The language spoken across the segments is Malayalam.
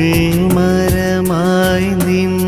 മുൾമരമായി നിന്നെ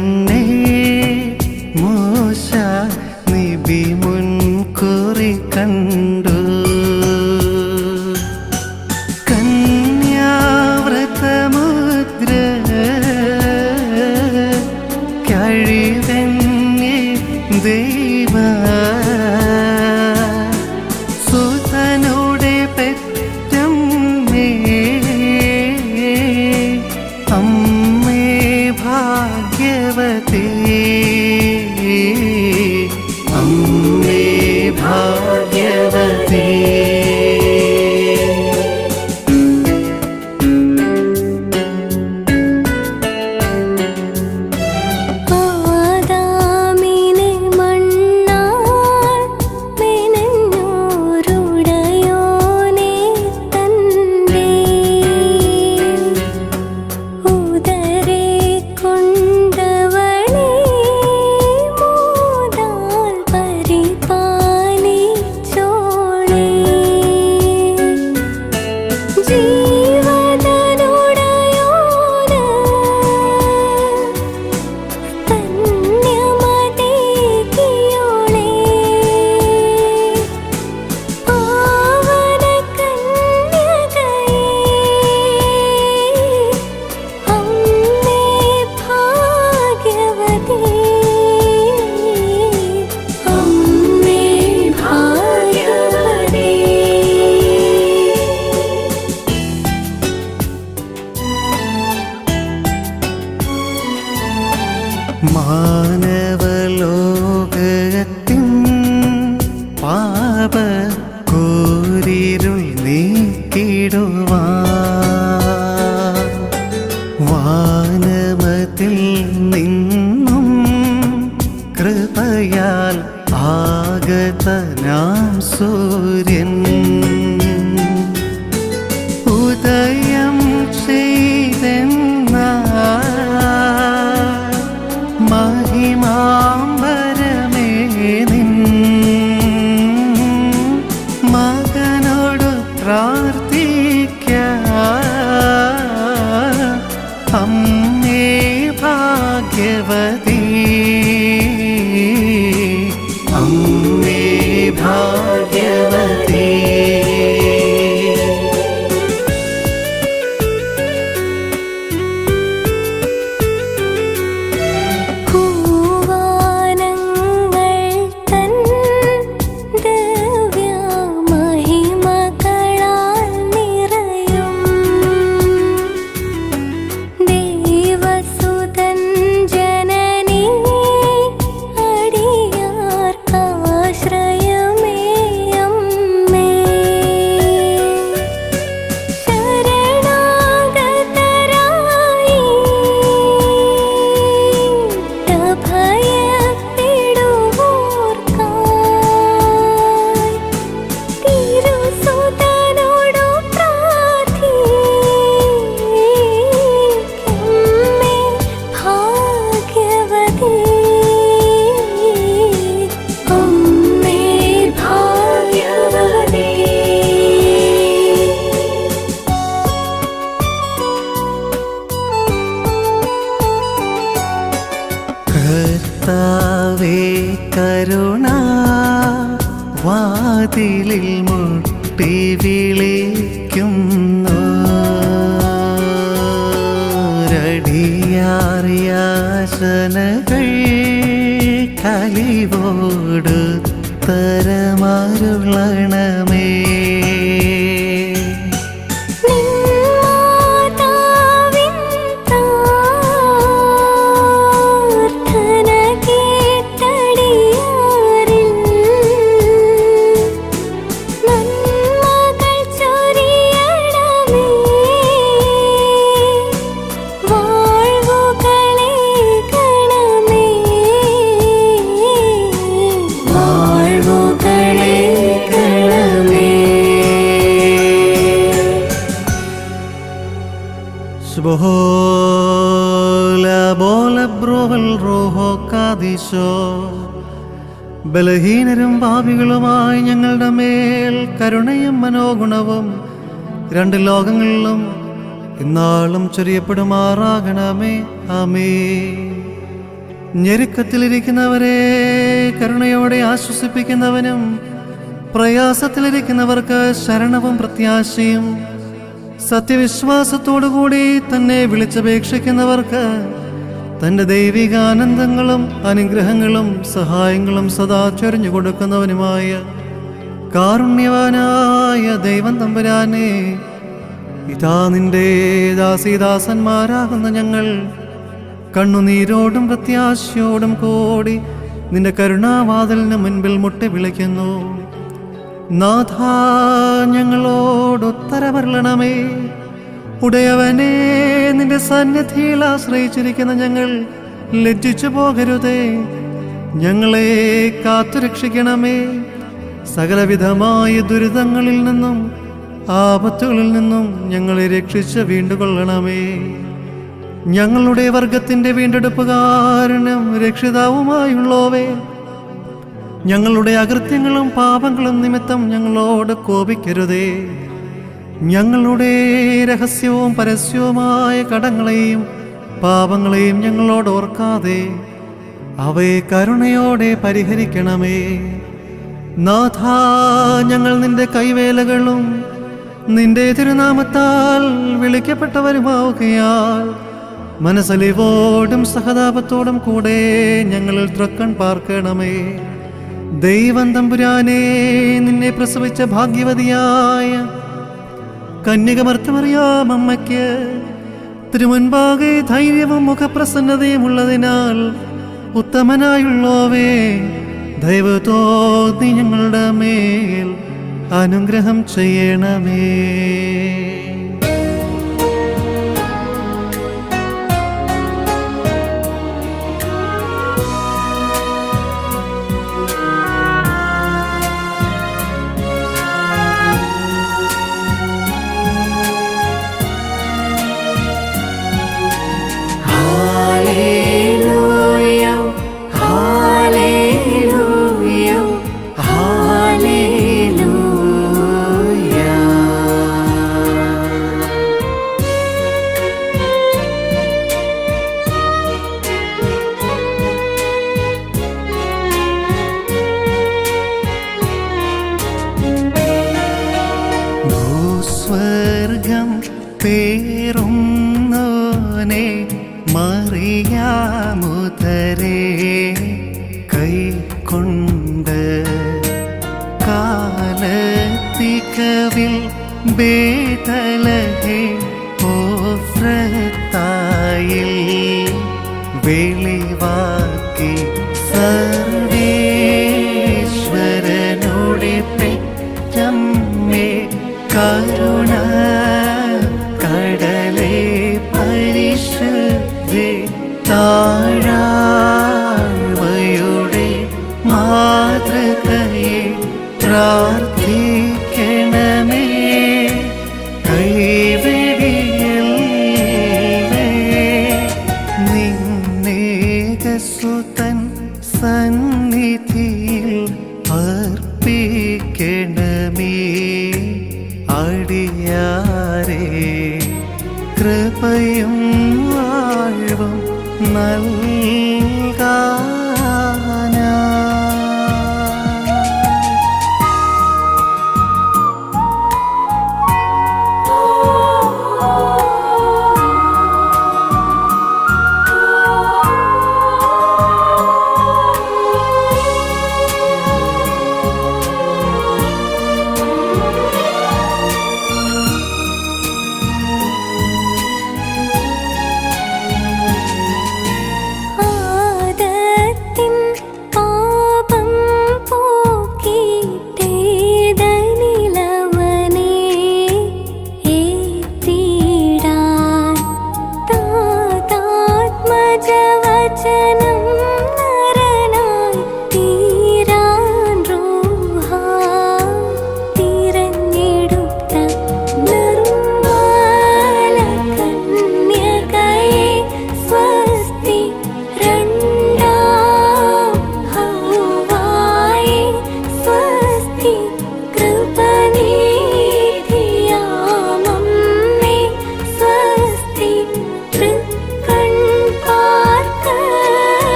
Johan. കലിവോട് കാദിശോ ബലഹീനരും പാപികളുമായി ഞങ്ങളുടെ മേൽ കരുണയും മനോഗുണവും രണ്ട് ലോകങ്ങളിലും ഇന്നാളും ചൊരിയപ്പെടുമാറാകണമേ. അമേ ഞെരുക്കത്തിലിരിക്കുന്നവരെ കരുണയോടെ ആശ്വസിപ്പിക്കുന്നവനും പ്രയാസത്തിലിരിക്കുന്നവർക്ക് ശരണവും പ്രത്യാശയും സത്യവിശ്വാസത്തോടുകൂടി തന്നെ വിളിച്ചപേക്ഷിക്കുന്നവർക്ക് തന്റെ ദൈവികാനന്ദങ്ങളും അനുഗ്രഹങ്ങളും സഹായങ്ങളും സദാ ചൊരിഞ്ഞു കൊടുക്കുന്നവനുമായ കാരുണ്യവാനായ ദൈവം തമ്പുരാനെ ഇതാ നിന്റെ ദാസീദാസന്മാരാകുന്ന ഞങ്ങൾ. കണ്ണുനീരോടും പ്രത്യാശയോടും കൂടി നിന്റെ കരുണാവാതിലിന് മുൻപിൽ മുട്ടി വിളിക്കുന്നു. നാഥ ഞങ്ങളോട് ഉടയവനേ സന്നിധിയിൽ ആശ്രയിച്ചിരിക്കുന്ന ഞങ്ങൾ ലജ്ജിച്ചു പോകരുതേ. ഞങ്ങളെ കാത്തുരക്ഷിക്കണമേ. സകലവിധമായ ദുരിതങ്ങളിൽ നിന്നും ആപത്തുകളിൽ നിന്നും ഞങ്ങളെ രക്ഷിച്ച് വീണ്ടുകൊള്ളണമേ. ഞങ്ങളുടെ വർഗത്തിന്റെ വീണ്ടെടുപ്പുകാരനും രക്ഷിതാവുമായുള്ളവേ. ഞങ്ങളുടെ അകൃത്യങ്ങളും പാപങ്ങളും നിമിത്തം ഞങ്ങളോട് കോപിക്കരുതേ. ഞങ്ങളുടെ രഹസ്യവും പരസ്യവുമായ കടങ്ങളെയും പാപങ്ങളെയും ഞങ്ങളോട് ഓർക്കാതെ അവയെ കരുണയോടെ പരിഹരിക്കണമേ. നാഥ ഞങ്ങൾ നിന്റെ കൈവേലകളും നിന്റെ തിരുനാമത്താൽ വിളിക്കപ്പെട്ടവരുമാവുകയാൽ മനസ്സലിവോടും സഹതാപത്തോടും കൂടെ ഞങ്ങളിൽ തൃക്കൺ പാർക്കണമേ. ദൈവം നിന്നെ പ്രസവിച്ച ഭാഗ്യവതിയായ കന്യകമർത്തമറിയാം അമ്മയ്ക്ക് തിരുമുൻപാകെ ധൈര്യവും മുഖപ്രസന്നതയും ഉള്ളതിനാൽ ഉത്തമനായുള്ളോവേ ദൈവത്തോന്നി ഞങ്ങളുടെ മേൽ അനുഗ്രഹം ചെയ്യണമേ.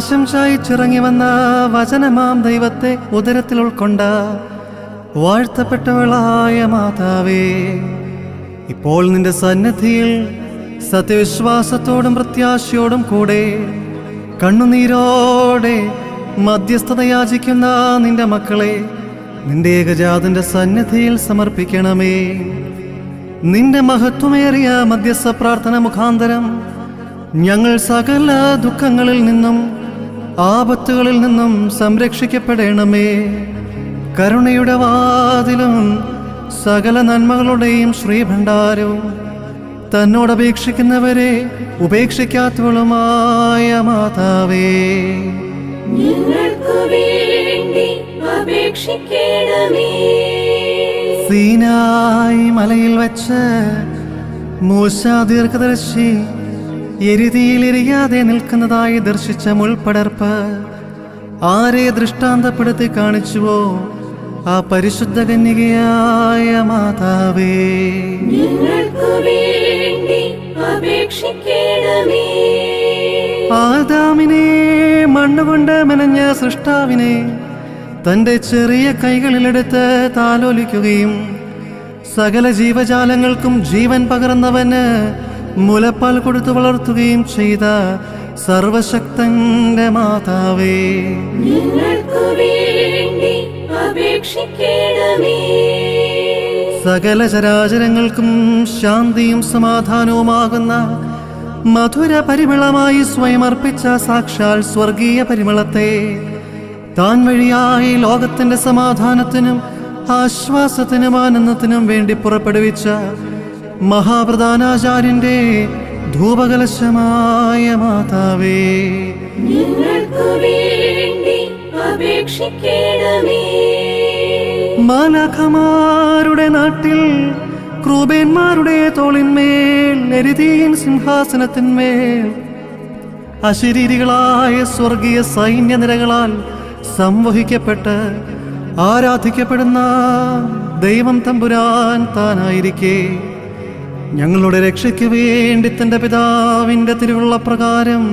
ആകാശം ചായച്ചിറങ്ങി വന്ന വചനമാം ദൈവത്തെ ഉദരത്തിൽ ഉൾക്കൊണ്ട വാഴ്ത്തപ്പെട്ടവളായ മാതാവേ ഇപ്പോൾ നിന്റെ സന്നദ്ധിയിൽ സത്യവിശ്വാസത്തോടും പ്രത്യാശയോടും കൂടെ കണ്ണുനീരോടെ മധ്യസ്ഥത യാചിക്കുന്ന നിന്റെ മക്കളെ നിന്റെ ഏകജാതന്റെ സന്നിധിയിൽ സമർപ്പിക്കണമേ. നിന്റെ മഹത്വമേറിയ മധ്യസ്ഥ പ്രാർത്ഥന മുഖാന്തരം ഞങ്ങൾ സകല ദുഃഖങ്ങളിൽ നിന്നും ആപത്തുകളിൽ നിന്നും സംരക്ഷിക്കപ്പെടണമേ. കരുണയുടെ വാതിലും സകല നന്മകളുടെയും ശ്രീഭണ്ഡാരവും തന്നോട് അപേക്ഷിക്കുന്നവരെ ഉപേക്ഷിക്കാത്തവളുമായ മാതാവേ. സീനായി മലയിൽ വച്ച് മൂശ ദീർഘദർശി എരുതിയിൽ എരിയാതെ നിൽക്കുന്നതായി ദർശിച്ച മുൾപ്പടർപ്പ് ആരെ ദൃഷ്ടാന്തപ്പെടുത്തി കാണിച്ചുവോ ആ പരിശുദ്ധ കന്യകയായ മാതാവേ? ആദാമിനെ മണ്ണുകൊണ്ട് മെനഞ്ഞ സൃഷ്ടാവിനെ തന്റെ ചെറിയ കൈകളിലെടുത്ത് താലോലിക്കുകയും സകല ജീവജാലങ്ങൾക്കും ജീവൻ പകർന്നവന് മുലപ്പാൽ കൊടുത്തു വളർത്തുകയും ചെയ്ത സർവശക്തന്റെ മാതാവേ. സകല ചരാചരങ്ങൾക്കും ശാന്തിയും സമാധാനവുമാകുന്ന മധുര പരിമളമായി സ്വയം അർപ്പിച്ച സാക്ഷാൽ സ്വർഗീയ പരിമളത്തെ താൻ വഴിയായി ലോകത്തിന്റെ സമാധാനത്തിനും ആശ്വാസത്തിനും ആനന്ദത്തിനും വേണ്ടി പുറപ്പെടുവിച്ച മഹാപ്രധാനാചാര്യന്റെ ധൂപകലശമായ മാതാവേ. മാലാഖമാരുടെ നാട്ടിൽ ക്രൂബേന്മാരുടെ തോളിന്മേൽ എരുതീൻ സിംഹാസനത്തിന്മേൽ അശരീരികളായ സ്വർഗീയ സൈന്യനിരകളാൽ സംവഹിക്കപ്പെട്ട് ആരാധിക്കപ്പെടുന്ന ദൈവം തമ്പുരാൻ താനായിരിക്കെ. ഞങ്ങളുടെ രക്ഷയ്ക്ക് വേണ്ടി തന്റെ പിതാവിന്റെ തിരുവുള്ള പ്രകാരം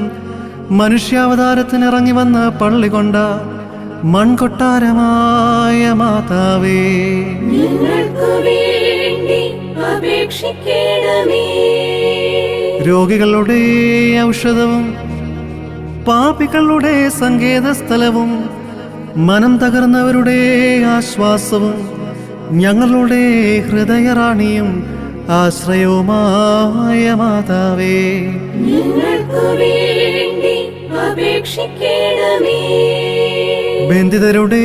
മനുഷ്യാവതാരത്തിന് ഇറങ്ങി വന്ന് പള്ളി കൊണ്ട മൺകൊട്ടാരമായ മാതാവേ. രോഗികളുടെ ഔഷധവും പാപികളുടെ സങ്കേത സ്ഥലവും മനം തകർന്നവരുടെ ആശ്വാസവും ഞങ്ങളുടെ ഹൃദയറാണിയും ആശ്രയവുമായ മാതാവേ. ബന്ധിതരുടെ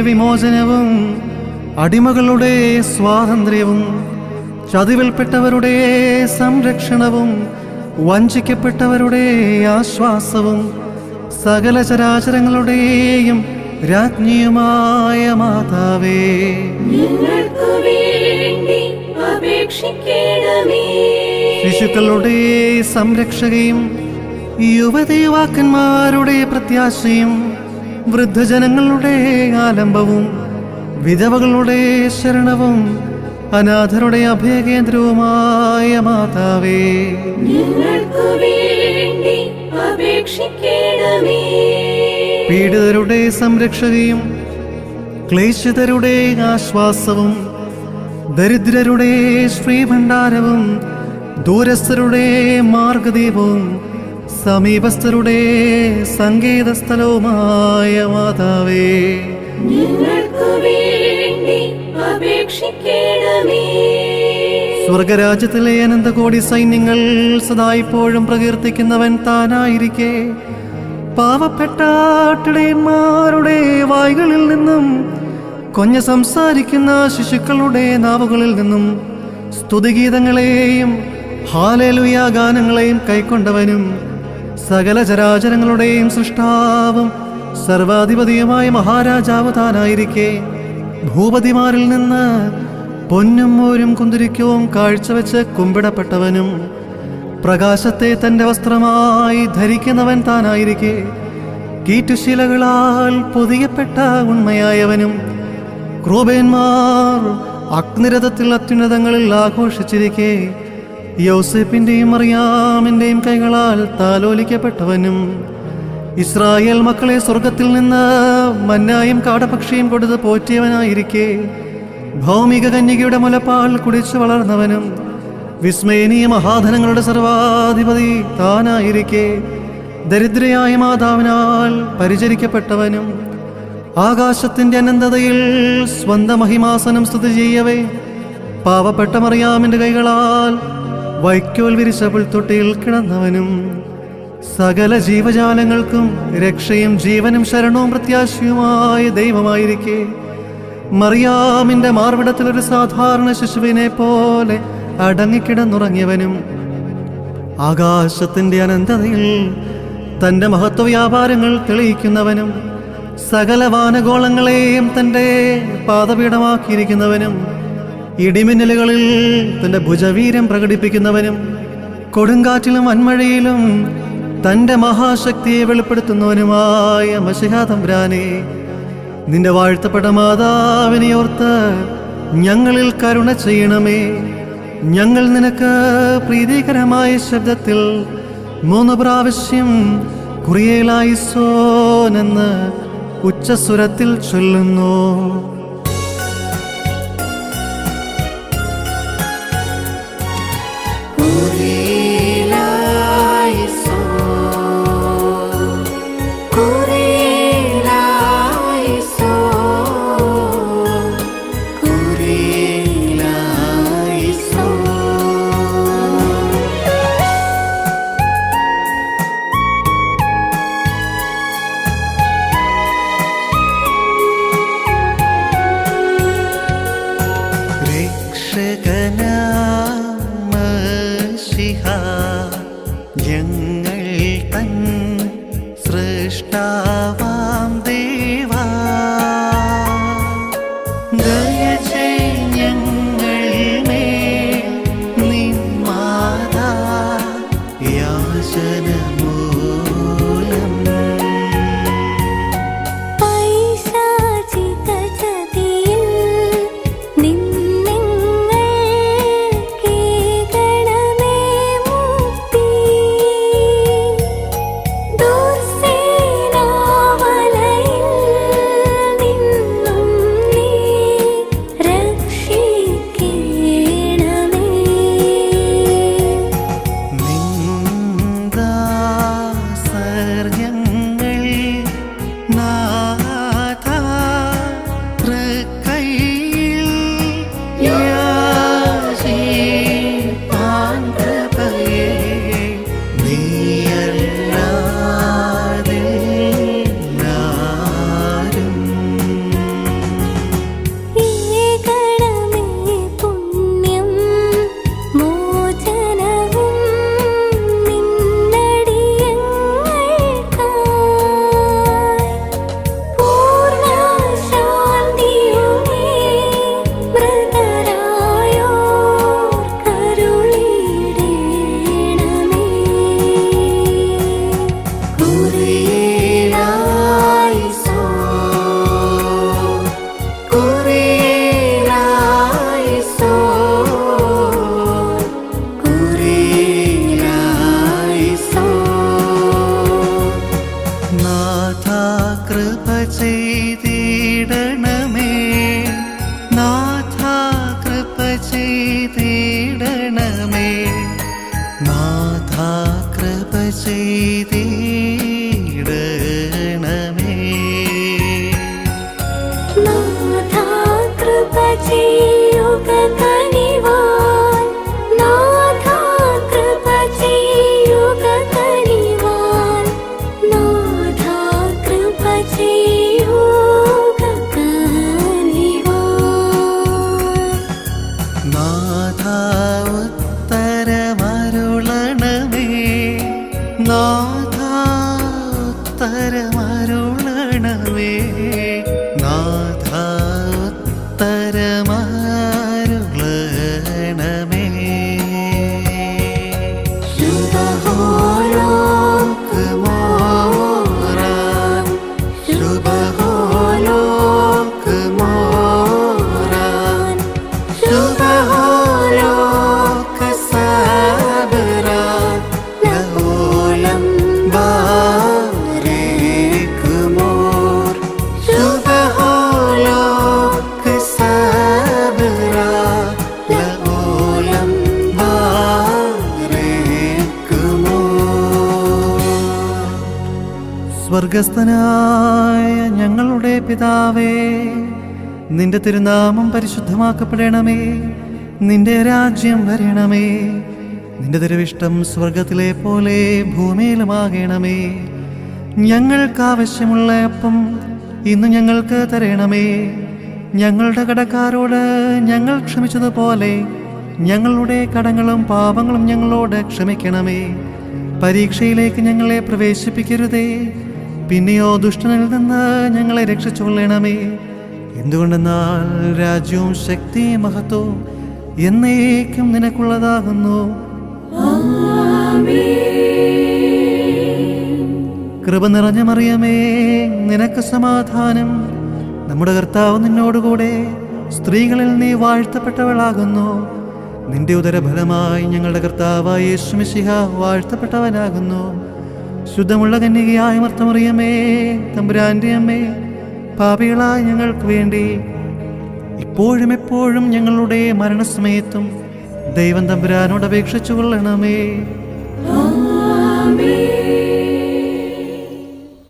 വിമോചനവും അടിമകളുടെ സ്വാതന്ത്ര്യവും ചതിവിൽപ്പെട്ടവരുടെ സംരക്ഷണവും വഞ്ചിക്കപ്പെട്ടവരുടെ ആശ്വാസവും സകല ചരാചരങ്ങളുടെയും രാജ്ഞിയുമായ മാതാവേ. ശിശുക്കളുടെ സംരക്ഷകയും യുവദേവാക്കന്മാരുടെ പ്രത്യാശയും വൃദ്ധജനങ്ങളുടെ ആലംബവും വിധവകളുടെ ശരണവും അനാഥരുടെ അഭയകേന്ദ്രവുമായ മാതാവേ. പീഡിതരുടെ സംരക്ഷകയും ക്ലേശിതരുടെ ആശ്വാസവും ദരിദ്രരുടെ ശ്രീഭണ്ഡാരവും ദൂരസ്ഥരുടെ മാർഗദീപവും സമീപസ്ഥരുടെ സങ്കേതസ്ഥലവുമായ മാതാവേ. സ്വർഗരാജ്യത്തിലെ അനന്തകോടി സൈന്യങ്ങൾ സദായിപ്പോഴും പ്രകീർത്തിക്കുന്നവൻ താനായിരിക്കെ. പാവപ്പെട്ട ആട്ടിടയന്മാരുടെ വായ്കളിൽ നിന്നും കൊഞ്ഞ സംസാരിക്കുന്ന ശിശുക്കളുടെ നാവുകളിൽ നിന്നും സ്തുതിഗീതങ്ങളെയും ഹാലലുയ ഗാനങ്ങളെയും കൈക്കൊണ്ടവനും സകല ചരാചരങ്ങളുടെയും സൃഷ്ടാവും സർവാധിപതിയുമായ മഹാരാജാവ് താനായിരിക്കെ. ഭൂപതിമാരിൽ നിന്ന് പൊന്നും മോരും കുന്തിരിക്കവും കാഴ്ചവെച്ച് കുമ്പിടപ്പെട്ടവനും പ്രകാശത്തെ തന്റെ വസ്ത്രമായി ധരിക്കുന്നവൻ താനായിരിക്കെ. കീറ്റുശിലകളാൽ പൊതിയപ്പെട്ട ഉണ്മയായവനും ക്രൂബേന്മാർ അഗ്നിരഥത്തിൽ അത്യുന്നതങ്ങളിൽ ആഘോഷിച്ചിരിക്കെ. യോസെപ്പിന്റെയും അറിയാമിന്റെയും കൈകളാൽ താലോലിക്കപ്പെട്ടവനും ഇസ്രായേൽ മക്കളെ സ്വർഗത്തിൽ നിന്ന് മന്നായും കാടപക്ഷിയും കൊടുത്ത് പോറ്റിയവനായിരിക്കെ. ഭൗമിക കന്യകയുടെ മുലപ്പാൽ കുടിച്ചു വളർന്നവനും വിസ്മയനീയ മഹാധനങ്ങളുടെ സർവാധിപതി താനായിരിക്കെ. ദരിദ്രയായ മാതാവിനാൽ പരിചരിക്കപ്പെട്ടവനും ആകാശത്തിന്റെ അനന്തതയിൽ സ്വന്തം മഹിമാസനം സ്തുതി ചെയ്യവേ. പാവപ്പെട്ട മറിയാമിന്റെ കൈകളാൽ വൈക്കോൽ വിരിച്ച പുൽത്തൊട്ടിയിൽ കിടന്നവനും സകല ജീവജാലങ്ങൾക്കും രക്ഷയും ജീവനും ശരണവും പ്രത്യാശയുമായ ദൈവമായിരിക്കെ. മറിയാമിന്റെ മാർവിടത്തിൽ ഒരു സാധാരണ ശിശുവിനെ പോലെ അടങ്ങിക്കിടന്നുറങ്ങിയവനും ആകാശത്തിന്റെ അനന്തതയിൽ തന്റെ മഹത്വ വ്യാപാരങ്ങൾ തെളിയിക്കുന്നവനും സകല വാനഗോളങ്ങളെയും തന്റെ പാദപീഠമാക്കിയിരിക്കുന്നവനും ഇടിമിന്നലുകളിൽ തന്റെ ഭുജവീരം പ്രകടിപ്പിക്കുന്നവനും കൊടുങ്കാറ്റിലും വന്മഴയിലും തന്റെ മഹാശക്തിയെ വെളിപ്പെടുത്തുന്നവനുമായ മഷിഹാതംബ്രാനെ നിന്റെ വാഴ്ത്തപ്പെട്ട മാതാവിനെ ഓർത്ത് ഞങ്ങളിൽ കരുണ ചെയ്യണമേ. ഞങ്ങൾ നിനക്ക് പ്രീതികരമായ ശബ്ദത്തിൽ മൂന്ന് പ്രാവശ്യം കുറിയേലായിസോനെന്ന് ഉച്ചസ്വരത്തിൽ ചൊല്ലുന്നു. കൃപ സ്വർഗസ്ഥനായ ഞങ്ങളുടെ പിതാവേ നിന്റെ തിരുനാമം പരിശുദ്ധമാക്കപ്പെടണമേ നിന്റെ രാജ്യം വരണമേ നിന്റെ തിരുവിഷ്ടം സ്വർഗത്തിലെ പോലെ ഭൂമിയിലുമാകണമേ. ഞങ്ങൾക്ക് ആവശ്യമുള്ള അപ്പം ഇന്ന് ഞങ്ങൾക്ക് തരണമേ. ഞങ്ങളുടെ കടക്കാരോട് ഞങ്ങൾ ക്ഷമിച്ചതുപോലെ ഞങ്ങളുടെ കടങ്ങളും പാപങ്ങളും ഞങ്ങളോട് ക്ഷമിക്കണമേ. പരീക്ഷയിലേക്ക് ഞങ്ങളെ പ്രവേശിപ്പിക്കരുതേ. പിന്നെയോ ദുഷ്ടനിൽ നിന്ന് ഞങ്ങളെ രക്ഷിച്ചുകൊള്ളണമേ. എന്തുകൊണ്ടെന്നാൽ രാജ്യവും ശക്തി മഹത്വവും എന്നേക്കും നിനക്കുള്ളതാകുന്നു. കൃപ നിറഞ്ഞ മറിയമേ നിനക്ക് സമാധാനം. നമ്മുടെ കർത്താവ് നിന്നോടുകൂടെ സ്ത്രീകളിൽ നീ വാഴ്ത്തപ്പെട്ടവളാകുന്നു. നിന്റെ ഉദരഫലമായി ഞങ്ങളുടെ കർത്താവായ യേശുമിശിഹ വാഴ്ത്തപ്പെട്ടവനാകുന്നു. ശുദ്ധമുള്ള കന്യകയായ മർത്തമറിയമേ തമ്പുരാന്റെ അമ്മേ പാപികളായ ഞങ്ങൾക്ക് വേണ്ടി ഇപ്പോഴും എപ്പോഴും ഞങ്ങളുടെ മരണസമയത്തും ദൈവം തമ്പുരാനോട് അപേക്ഷിച്ചു കൊള്ളണമേ